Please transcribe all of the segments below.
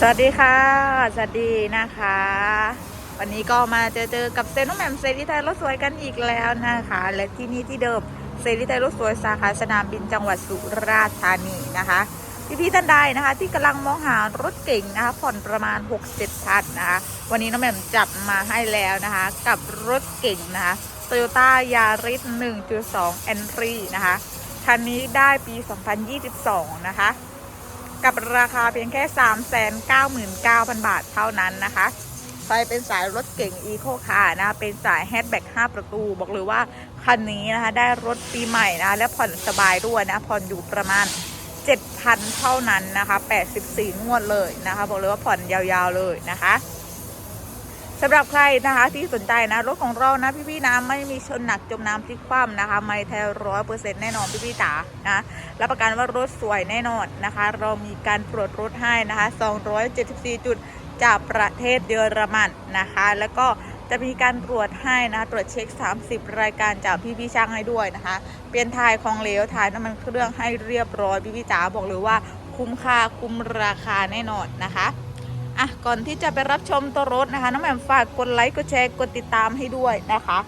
สวัสดีค่ะ สวัสดีนะคะ วันนี้ก็มาเจอเจอกับเซนน้องแหม่มเซรีไทยรถสวยกันอีกแล้วนะคะ และที่นี่ที่เดิมเซรีไทยรถสวยสาขาสนามบินจังหวัดสุราษฎร์ธานีนะคะ พี่ๆท่านใดนะคะ ที่กำลังมองหารถเก่งนะคะ ผ่อนประมาณ 6-7พันนะคะ วันนี้น้องแหม่มจับมาให้แล้วนะคะ กับรถเก่งนะคะ Toyota Yaris 1.2 Entry นะคะ คันนี้ได้ปี 2022 นะคะ กับราคาเพียงแค่ 399,000 บาทเท่านั้นนะคะใครเป็นสายรถเก่งอีโคคาร์นะคะเป็นสายแฮชแบ็ก5 ประตู บอกเลยว่า คันนี้นะคะ ได้รถปีใหม่นะคะและผ่อนสบายด้วยนะ ผ่อนอยู่ประมาณ 7,000 เท่านั้นนะคะ 84 งวดเลยนะคะ บอกเลยว่าผ่อนยาวๆเลยนะคะ สำหรับใครนะคะที่สนใจนะรถของเรานะพี่ๆนะไม่มีชนหนักจมน้ำพลิกคว่ำนะคะ ไม่แท้ร้อยเปอร์เซ็นต์แน่นอนพี่ๆจ๋านะรับประกันว่ารถสวยแน่นอนนะคะ เรามีการตรวจรถให้นะคะ274 จุดจากประเทศเยอรมันนะคะ แล้วก็จะมีการตรวจให้นะคะตรวจเช็ค 30 รายการจากพี่ๆช่างให้ด้วยนะคะ เปลี่ยนทายของเหลวทายน้ำมันเครื่องให้เรียบร้อยพี่ๆจ๋าบอกเลยว่าคุ้มค่าคุ้มราคาแน่นอนนะคะ อะก่อนที่จะไปรับชมตัวรถนะคะน้องแหม่มฝากกดไลค์กดแชร์กดติดตามให้ด้วยนะคะ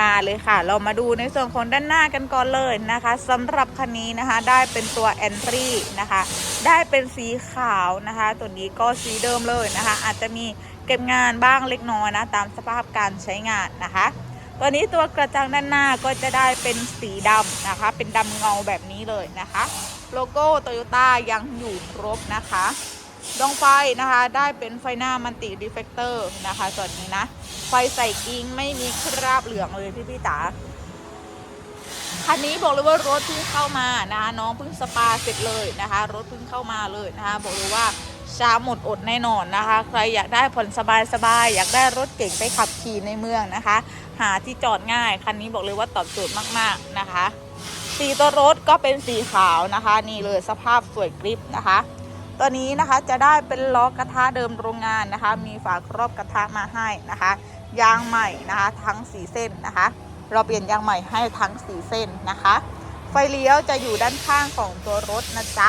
มาเลยค่ะ เรามาดูในส่วนของด้านหน้ากันก่อนเลยนะคะสำหรับคันนี้นะคะได้เป็นตัวแอนทรีนะคะ ได้เป็นสีขาวนะคะ ตัวนี้ก็สีเดิมเลยนะคะ อาจจะมีเก็บงานบ้างเล็กน้อยนะ ตามสภาพการใช้งานนะคะตัวนี้ตัวกระจังด้านหน้าก็จะได้เป็นสีดำนะคะ เป็นดำเงาแบบนี้เลยนะคะ โลโก้โตโยต้ายังอยู่ครบนะคะ ดวงไฟนะคะ ได้เป็นไฟหน้ามันติรีเฟกเตอร์นะคะส่วนนี้นะ ไฟใส่กิ้งไม่มีคราบเหลืองเลยพี่พี่ๆจ๋าคันนี้บอกเลยว่ารถเพิ่งเข้ามานะคะน้องเพิ่งสปาเสร็จเลยนะคะ รถเพิ่งเข้ามาเลยนะคะ บอกเลยว่าช้าหมดอดแน่นอนนะคะ ใครอยากได้ผ่อนสบายสบายๆอยากได้รถเก่งไปขับขี่ในเมืองนะคะ หาที่จอดง่ายคันนี้บอกเลยว่าตอบโจทย์มากๆนะคะ สีตัวรถก็เป็นสีขาวนะคะ นี่เลยสภาพสวยกริบนะคะ ตัวนี้นะคะจะได้เป็นล้อกระทะเดิมโรงงานนะคะ มีฝาครอบกระทะมาให้นะคะ ยางใหม่นะคะ ทั้งสีเส้นนะคะ เราเปลี่ยนยางใหม่ให้ทั้งสีเส้นนะคะ ไฟเลี้ยวจะอยู่ด้านข้างของตัวรถนะจ๊ะ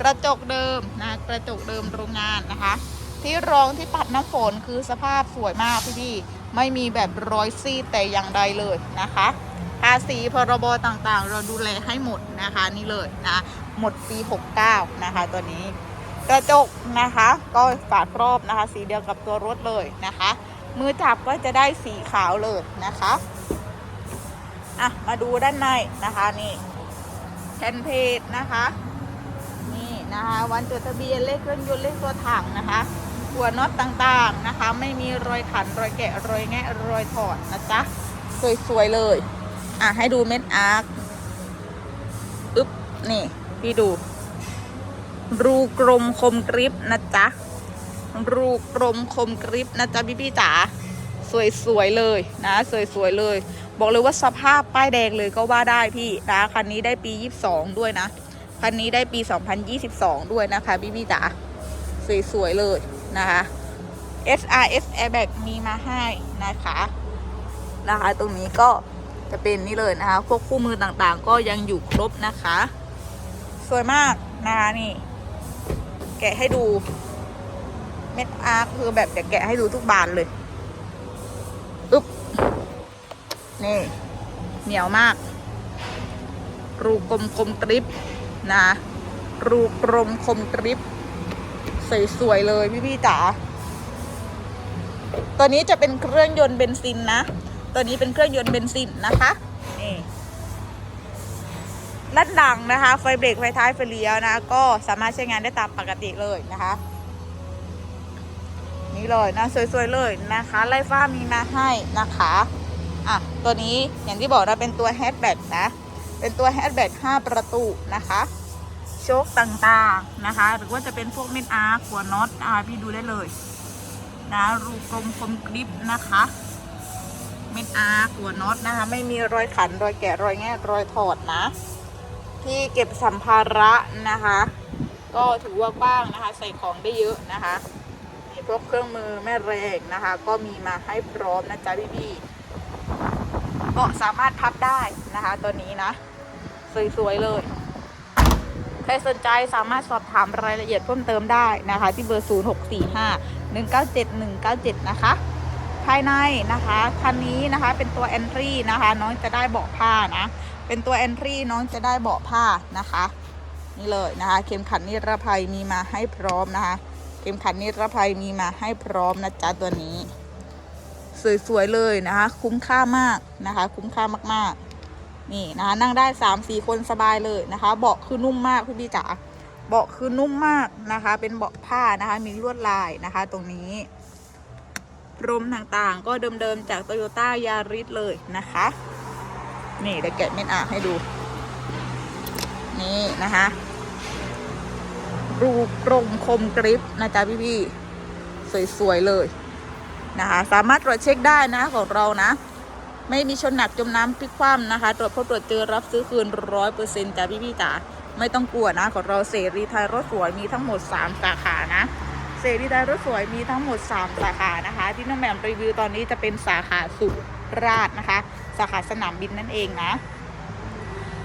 กระจกเดิมนะกระจกเดิมโรงงานนะคะ ที่รองที่ปัดน้ำฝนคือสภาพสวยมากพี่พี่ไม่มีแบบรอยซีดแต่อย่างใดเลยนะคะภาษีพรบต่างๆ เราดูแลให้หมดนะคะนี่เลยนะ หมดปี 69 นะคะ ตัวนี้ กระจกนะคะ ก็ฝาครอบนะคะ สีเดียวกับตัวรถเลยนะคะ มือจับก็จะได้สีขาวเลยนะคะอะมาดูด้านในนะคะนี่แผ่นเพจนะคะ นี่นะคะ วันจดทะเบียนเลขเครื่องยนต์เลขตัวถังนะคะหัวน็อตต่างๆนะคะ ไม่มีรอยขันรอยแกะรอยแงะรอยถอดนะจ๊ะสวยๆเลย อะให้ดูเม็ดอาร์คอึ๊บนี่ พี่ดู รูกลมคมกริบนะจ๊ะ รูกลมคมกริบนะจ๊ะพี่พี่ๆจ๋าสวยๆเลยนะ สวยๆเลย บอกเลยว่าสภาพป้ายแดงเลยก็ว่าได้พี่นะคันนี้ได้ปี 22 ด้วยนะ คันนี้ได้ปี 2022 ด้วยนะคะพี่พี่ๆจ๋าสวยๆเลยนะคะ SRS Airbag มีมาให้นะคะนะคะตรงนี้ก็จะเป็นนี่เลยนะคะพวกคู่มือต่างๆ ก็ยังอยู่ครบนะคะ สวยมากนะคะนี่ แกะให้ดู เม็ดอาร์คคือแบบจะแกะให้ดูทุกบานเลยอึ๊บนี่เหนียวมาก รูกลมคมกริบนะรูกลมคมกริบสวยๆเลยพี่พี่ๆจ๋าตัวนี้จะเป็นเครื่องยนต์เบนซินนะ ตัวนี้เป็นเครื่องยนต์เบนซินนะคะนี่ ด้านหลังนะคะ ไฟเบรกไฟท้ายไฟเลี้ยวนะ ก็สามารถใช้งานได้ตามปกติเลยนะคะ นี่เลยนะสวยๆเลยนะคะ ไล่ฟ้ามีมาให้นะคะอะตัวนี้อย่างที่บอกนะเป็นตัวแฮชแบ็กนะ เป็นตัวแฮชแบ็ก5ประตูนะคะโชคต่างๆนะคะ หรือว่าจะเป็นพวกเม็ดอาร์หัวน็อตอะพี่ดูได้เลยนะรูกลมคมกริบนะคะเม็ดอาร์หัวน็อตนะคะ ไม่มีรอยขันรอยแกะรอยแงะรอยถอดนะ ที่เก็บสัมภาระนะคะ ก็ถือว่ากว้างนะคะ ใส่ของได้เยอะนะคะมีพวกเครื่องมือแม่แรงนะคะ ก็มีมาให้พร้อมนะจ๊ะพี่พี่ๆก็สามารถพับได้นะคะตัวนี้นะ สวยๆเลย ใครสนใจสามารถสอบถามรายละเอียดเพิ่มเติมได้นะคะ ที่เบอร์ 0645 197 197 นะคะ ภายในนะคะ คันนี้นะคะเป็นตัว entry นะคะ น้องจะได้เบาะผ้านะ เป็นตัว entry น้องจะได้เบาะผ้านะคะ นี่เลยนะคะ เข็มขัดนิรภัยมีมาให้พร้อมนะคะ เข็มขัดนิรภัยมีมาให้พร้อมนะจ๊ะตัวนี้ สวยๆเลยนะคะ คุ้มค่ามากนะคะ คุ้มค่ามากๆ นี่นะคะ นั่งได้สามสี่คนสบายเลยนะคะ เบาะคือนุ่มมากพี่พี่จ๋าเบาะคือนุ่มมากนะคะ เป็นเบาะผ้านะคะ มีลวดลายนะคะ ตรงนี้พรมต่างๆ ก็เดิมๆจากโตโยต้ายาริสเลยนะคะ นี่เดี๋ยวแกะเม็ดอะให้ดู นี่นะคะรูกรงคมกริปนะจ๊ะพี่ๆสวย ๆ เลยนะคะ สามารถตรวจเช็คได้นะของเรานะ ไม่มีชนหนักจมน้ำพลิกคว่ำนะคะ ตรวจพบตรวจเจอรับซื้อคืนร้อยเปอร์เซ็นต์จ้ะพี่ๆจ๋าไม่ต้องกลัวนะ ของเราเสรีไทยรถสวยมีทั้งหมด 3 สาขานะ เสรีไทยรถสวยมีทั้งหมด 3 สาขานะคะ ที่น้องแหม่มรีวิวตอนนี้จะเป็นสาขาสุด ราษฎร์นะคะ สาขาสนามบินนั่นเองนะ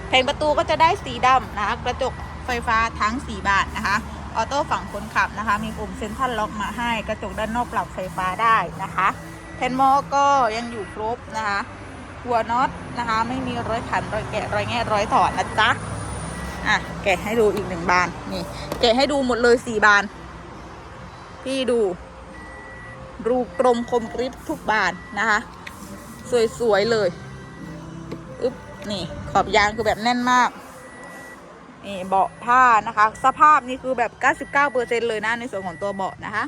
เพลงประตูก็จะได้สีดำนะคะกระจกไฟฟ้าทั้ง 4 บานนะคะออโต้ฝั่งคนขับนะคะ มีปุ่มเซ็นทรัลล็อกมาให้กระจกด้านนอกปรับไฟฟ้าได้นะคะแผ่นมอก็ยังอยู่ครบนะคะหัวน็อตนะคะ ไม่มีรอยขันรอยแกะรอยแงะรอยถอดนะจ๊ะอะแกะให้ดูอีกหนึ่งบานนี่ แกะให้ดูหมดเลยสี่บาน พี่ดู รูกลมคมกริบทุกบานนะคะ สวยๆเลยอึ๊บนี่ ขอบยางคือแบบแน่นมาก นี่เบาะผ้านะคะ สภาพนี่คือแบบ 99%เลยนะในส่วนของตัวเบาะนะคะ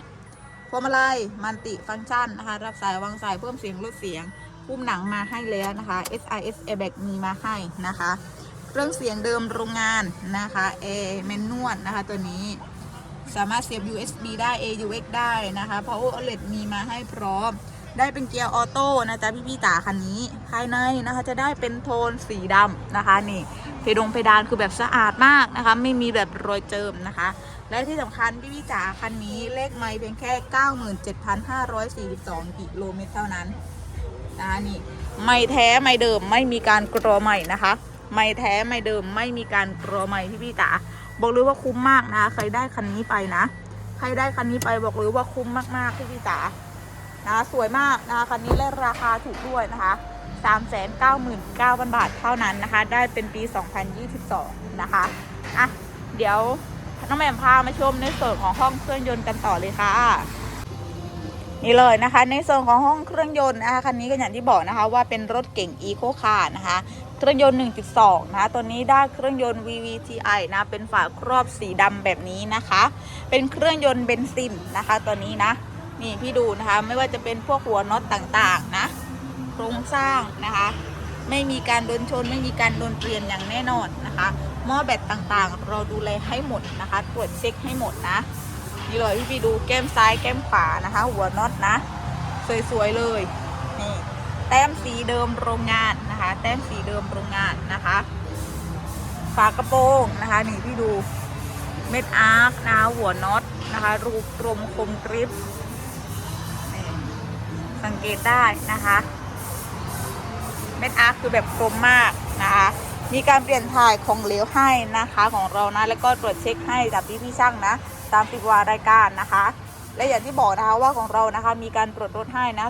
พวงมาลัยมันติฟังก์ชันนะคะ รับสายวางสายเพิ่มเสียงลดเสียงพุ่มหนังมาให้แล้วนะคะ SIS airbag มีมาให้นะคะเครื่องเสียงเดิมโรงงานนะคะแอร์แมนนวลนะคะตัวนี้สามารถเสียบ USB ได้ AUX ได้นะคะ Power OLED มีมาให้พร้อม ได้เป็นเกียร์ออโต้นะจ๊ะพี่พี่ๆจ๋าคันนี้ ภายในนะคะจะได้เป็นโทนสีดำนะคะนี่เพดงเพดานคือแบบสะอาดมากนะคะ ไม่มีแบบรอยเจิมนะคะ และที่สำคัญพี่พี่จ๋าคันนี้เลขไม่เพียงแค่ 97,542กิโลเมตรเท่านั้นนะคะนี่ไม่แท้ไม่เดิมไม่มีการกรอใหม่นะคะ ไม่แท้ไม่เดิมไม่มีการกรอใหม่พี่พี่จ๋าบอกเลยว่าคุ้มมากนะคะใครได้คันนี้ไปนะ ใครได้คันนี้ไปบอกเลยว่าคุ้มมากๆพี่พี่จ๋า นะคะสวยมากนะคะคันนี้และราคาถูกด้วยนะคะ 399,000 บาทเท่านั้นนะคะ ได้เป็นปี 2022 นะคะอะเดี๋ยวน้องแหม่มพามาชมในส่วนของห้องเครื่องยนต์กันต่อเลยค่ะ นี่เลยนะคะ ในส่วนของห้องเครื่องยนต์นะคะคันนี้ก็อย่างที่บอกนะคะว่าเป็นรถเก่ง Eco Car นะคะเครื่องยนต์ 1.2 นะคะ ตัวนี้ได้เครื่องยนต์ VVTi นะ เป็นฝาครอบสีดำแบบนี้นะคะ เป็นเครื่องยนต์เบนซินนะคะ ตัวนี้นะ นี่พี่ดูนะคะไม่ว่าจะเป็นพวกหัวน็อตต่างๆนะโครงสร้างนะคะ ไม่มีการโดนชนไม่มีการโดนเปลี่ยนอย่างแน่นอนนะคะหม้อแบตต่างๆ เราดูแลให้หมดนะคะ ตรวจเช็คให้หมดนะนี่เลยพี่ไปดูแก้มซ้ายแก้มขวานะคะ หัวน็อตนะ สวยๆเลยนี่แต้มสีเดิมโรงงานนะคะ แต้มสีเดิมโรงงานนะคะ ฝากระโปรงนะคะนี่พี่ดูเม็ดอาร์คนะหัวน็อตนะคะ รูปรมคมกริป สังเกตได้นะคะ เม็ดอาร์คคือแบบกลมมากนะคะ มีการเปลี่ยนถ่ายของเหลวให้นะคะของเรานะ แล้วก็ตรวจเช็คให้จากพี่พี่ช่างนะ ตามติดวารายการนะคะ และอย่างที่บอกนะคะว่าของเรานะคะ มีการตรวจรถให้นะ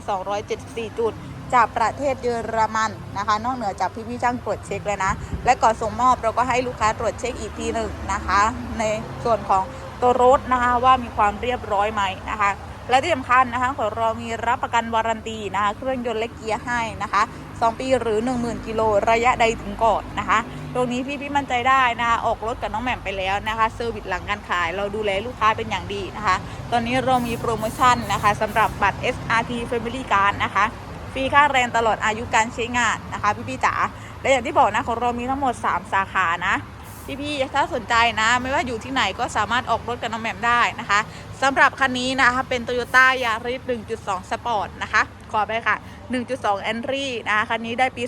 274 จุดจากประเทศเยอรมันนะคะ นอกเหนือจากพี่พี่ช่างตรวจเช็คเลยนะ และก่อนส่งมอบเราก็ให้ลูกค้าตรวจเช็คอีกทีหนึ่งนะคะ ในส่วนของตัวรถนะคะว่ามีความเรียบร้อยไหมนะคะ และที่สำคัญนะคะของเรามีรับประกันวารันตีนะคะเครื่องยนต์และเกียร์ให้นะคะ 2 ปีหรือ 10,000 กิโลระยะใดถึงก่อนนะคะตรงนี้พี่พี่มั่นใจได้นะคะออกรถกับน้องแหม่มไปแล้วนะคะเซอร์วิสหลังการขายเราดูแลลูกค้าเป็นอย่างดีนะคะ ตอนนี้เรามีโปรโมชั่นนะคะสำหรับบัตร SRT Family Card นะคะฟรีค่าแรงตลอดอายุการใช้งานนะคะ พี่พี่ๆจ๋าและอย่างที่บอกนะของเรามีทั้งหมด 3 สาขานะ พี่ๆถ้าสนใจนะ ไม่ว่าอยู่ที่ไหนก็สามารถออกรถกับน้องแหม่มได้นะคะสำหรับคันนี้นะคะเป็น Toyota Yaris 1.2 Sport นะคะขอไปค่ะ 1.2 Entry นะคะคันนี้ได้ปี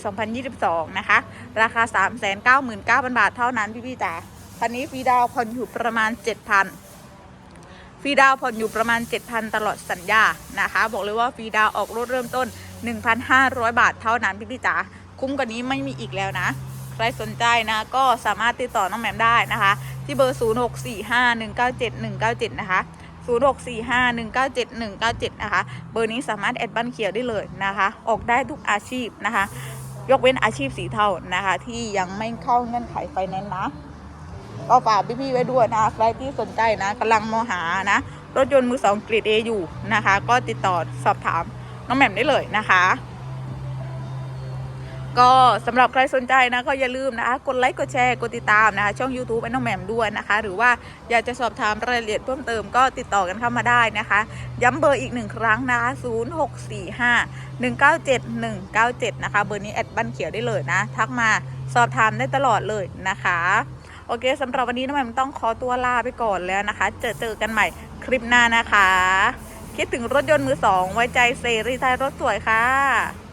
2022 นะคะ ราคา 399,000 บาทเท่านั้นพี่ๆจ๋าคันนี้ฟรีดาวผ่อนอยู่ประมาณ 7,000ฟรีดาวผ่อนอยู่ประมาณ 7,000 ตลอดสัญญานะคะ บอกเลยว่าฟรีดาวออกรถเริ่มต้น 1,500 บาทเท่านั้นพี่พี่ๆจ๋าคุ้มกว่านี้ไม่มีอีกแล้วนะ ใครสนใจนะ ก็สามารถติดต่อน้องแหม่มได้นะคะ ที่เบอร์ 0645197197 นะคะ 0645197197 นะคะ เบอร์นี้สามารถแอดบ้านเขียวได้เลยนะคะ ออกได้ทุกอาชีพนะคะ ยกเว้นอาชีพสีเทานะคะ ที่ยังไม่เข้าเงื่อนไขไฟแนนซ์นะก็ฝากพี่ๆไว้ด้วยนะใครที่สนใจนะกำลังมองหานะ รถยนต์มือสองกรดเออยู่นะคะ ก็ติดต่อสอบถามน้องแหม่มได้เลยนะคะ ก็สำหรับใครสนใจนะก็อย่าลืมนะคะกดไลค์กดแชร์กดติดตามนะคะช่อง YouTube ไอ้น้องแหม่มด้วยนะคะ หรือว่าอยากจะสอบถามรายละเอียดเพิ่มเติมก็ติดต่อกันเข้ามาได้นะคะ ย้ำเบอร์อีกหนึ่งครั้งนะคะ0645 197 197 นะคะ เบอร์นี้แอดบ้านเขียวได้เลยนะ ทักมาสอบถามได้ตลอดเลยนะคะ โอเคสำหรับวันนี้น้องแหม่มต้องขอตัวลาไปก่อนแล้วนะคะ เจอเจอกันใหม่คลิปหน้านะคะ คิดถึงรถยนต์มือสองไว้ใจเซรีไทยรถสวยค่ะ